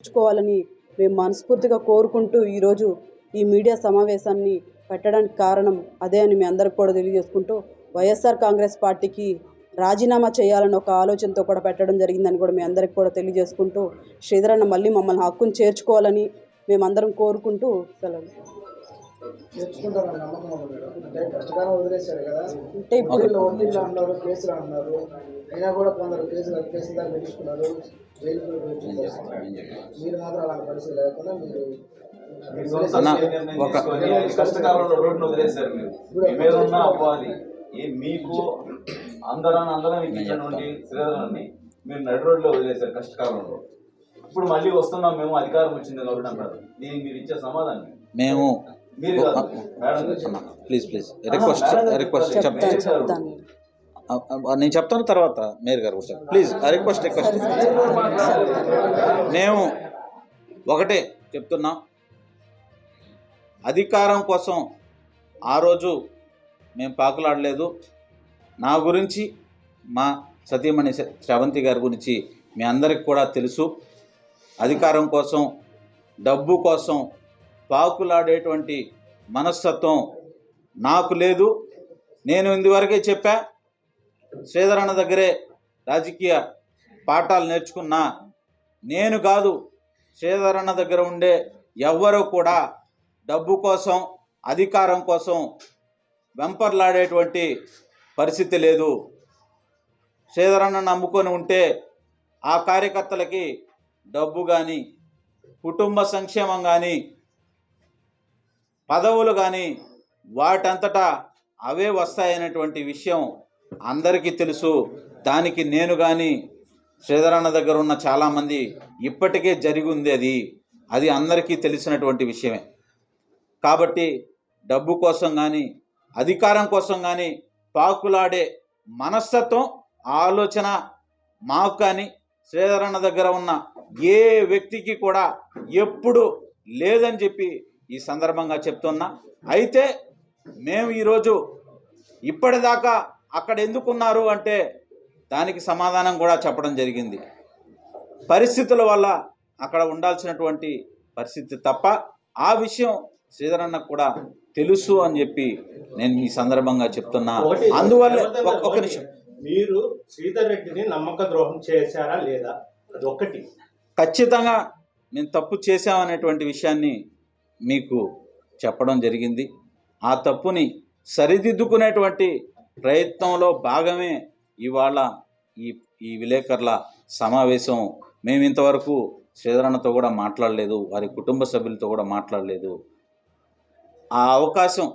తెచ్చుకోవాలని మేము మనస్ఫూర్తిగా కోరుకుంటూ ఈరోజు ఈ మీడియా సమావేశాన్ని పెట్టడానికి కారణం అదే అని మీ అందరికి కూడా తెలియజేసుకుంటూ వైఎస్ఆర్ కాంగ్రెస్ పార్టీకి రాజీనామా చేయాలని ఒక ఆలోచనతో కూడా పెట్టడం జరిగిందని కూడా మీ అందరికి కూడా తెలియజేసుకుంటూ శ్రీధరన్న మళ్ళీ మమ్మల్ని హక్కును చేర్చుకోవాలని మేమందరం కోరుకుంటూ సెలవు. అంటే ఇప్పుడు అయినా కూడా కొందరు కేసులు కేసులు దాకా పెట్టించుకున్నారు. జైలు మీరు మాత్రం అలాంటి పరిస్థితి లేకుండా మీరు అన్న, ఒక కష్టకాలంలో రోడ్డును వదిలేశారు మీరు. మీ మీద ఉన్న అపవాది ఏ మీకు అందరం అందరం ఇచ్చినటువంటి శ్రీధరాన్ని మీరు నడి రోడ్లో వదిలేశారు కష్టకాలంలో. ఇప్పుడు మళ్ళీ వస్తున్నాం మేము అధికారం వచ్చింది కాబట్టి అంటారు. దీనికి మీరు ఇచ్చే సమాధానం మేము మీరు కాదు మేడం అన్న ప్లీజ్ ప్లీజ్ రిక్వెస్ట్ రిక్వెస్ట్ చెప్తాను. నేను చెప్తాను తర్వాత మేయర్ గారు కూడా ప్లీజ్ రిక్వెస్ట్ రిక్వెస్ట్ మేము ఒకటే చెప్తున్నాం. అధికారం కోసం ఆ రోజు మేము పాకులాడలేదు. నా గురించి మా సతీమణి శ్రవంతి గారి గురించి మీ అందరికి కూడా తెలుసు. అధికారం కోసం డబ్బు కోసం పాకులాడేటువంటి మనస్తత్వం నాకు లేదు. నేను ఇందువరకే చెప్పా. శ్రీధరన్న దగ్గరే రాజకీయ పాఠాలు నేర్చుకున్నా నేను కాదు శ్రీధరన్న దగ్గర ఉండే ఎవ్వరూ కూడా డబ్బు కోసం అధికారం కోసం వెంపర్లాడేటువంటి పరిస్థితి లేదు. శ్రీధరన్న నమ్ముకొని ఉంటే ఆ కార్యకర్తలకి డబ్బు కానీ కుటుంబ సంక్షేమం కానీ పదవులు కానీ వాటంతటా అవే వస్తాయనేటువంటి విషయం అందరికీ తెలుసు దానికి నేను కానీ శ్రీధరన్న దగ్గర ఉన్న చాలామంది ఇప్పటికే జరిగి ఉంది అది. అది అందరికీ తెలిసినటువంటి విషయమే. కాబట్టి డబ్బు కోసం కానీ అధికారం కోసం కానీ పాకులాడే మనస్తత్వం ఆలోచన మాకు కానీ శ్రీధరన్న దగ్గర ఉన్న ఏ వ్యక్తికి కూడా ఎప్పుడు లేదని చెప్పి ఈ సందర్భంగా చెప్తున్నా. అయితే మేము ఈరోజు ఇప్పటిదాకా అక్కడ ఎందుకున్నారు అంటే దానికి సమాధానం కూడా చెప్పడం జరిగింది. పరిస్థితుల వల్ల అక్కడ ఉండాల్సినటువంటి పరిస్థితి తప్ప ఆ విషయం శ్రీధరన్నకు కూడా తెలుసు అని చెప్పి నేను ఈ సందర్భంగా చెప్తున్నా. అందువల్ల జనార్దన్ ఒక- ఒక ఒకటి. నిమిషం. మీరు శ్రీధర్ రెడ్డిని నమ్మక ద్రోహం చేశారా లేదా? అది ఒకటి. ఖచ్చితంగా మేము తప్పు చేశామనేటువంటి విషయాన్ని మీకు చెప్పడం జరిగింది. ఆ తప్పుని సరిదిద్దుకునేటువంటి ప్రయత్నంలో భాగమే ఇవాళ ఈ ఈ విలేకరుల సమావేశం. మేము ఇంతవరకు శ్రీధరణతో కూడా మాట్లాడలేదు వారి కుటుంబ సభ్యులతో కూడా మాట్లాడలేదు. ఆ అవకాశం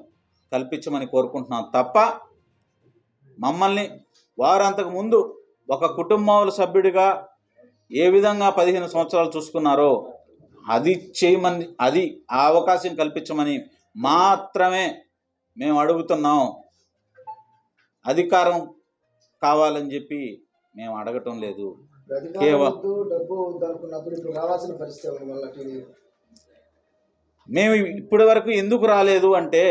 కల్పించమని కోరుకుంటున్నాం తప్ప మమ్మల్ని వారంతకు ముందు ఒక కుటుంబాల సభ్యుడిగా ఏ విధంగా పదిహేను సంవత్సరాలు చూసుకున్నారో అది చేయమని అది ఆ అవకాశం కల్పించమని మాత్రమే మేము అడుగుతున్నాం. అధికారం కావాలని చెప్పి మేము అడగటం లేదు. మేము ఇప్పటి వరకు ఎందుకు రాలేదు అంటే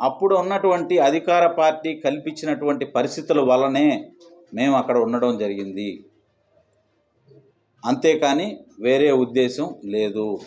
అప్పుడు ఉన్నటువంటి అధికార పార్టీ కల్పించినటువంటి పరిస్థితుల వల్లనే మేము అక్కడ ఉండడం జరిగింది. అంతేకాని వేరే ఉద్దేశం లేదు.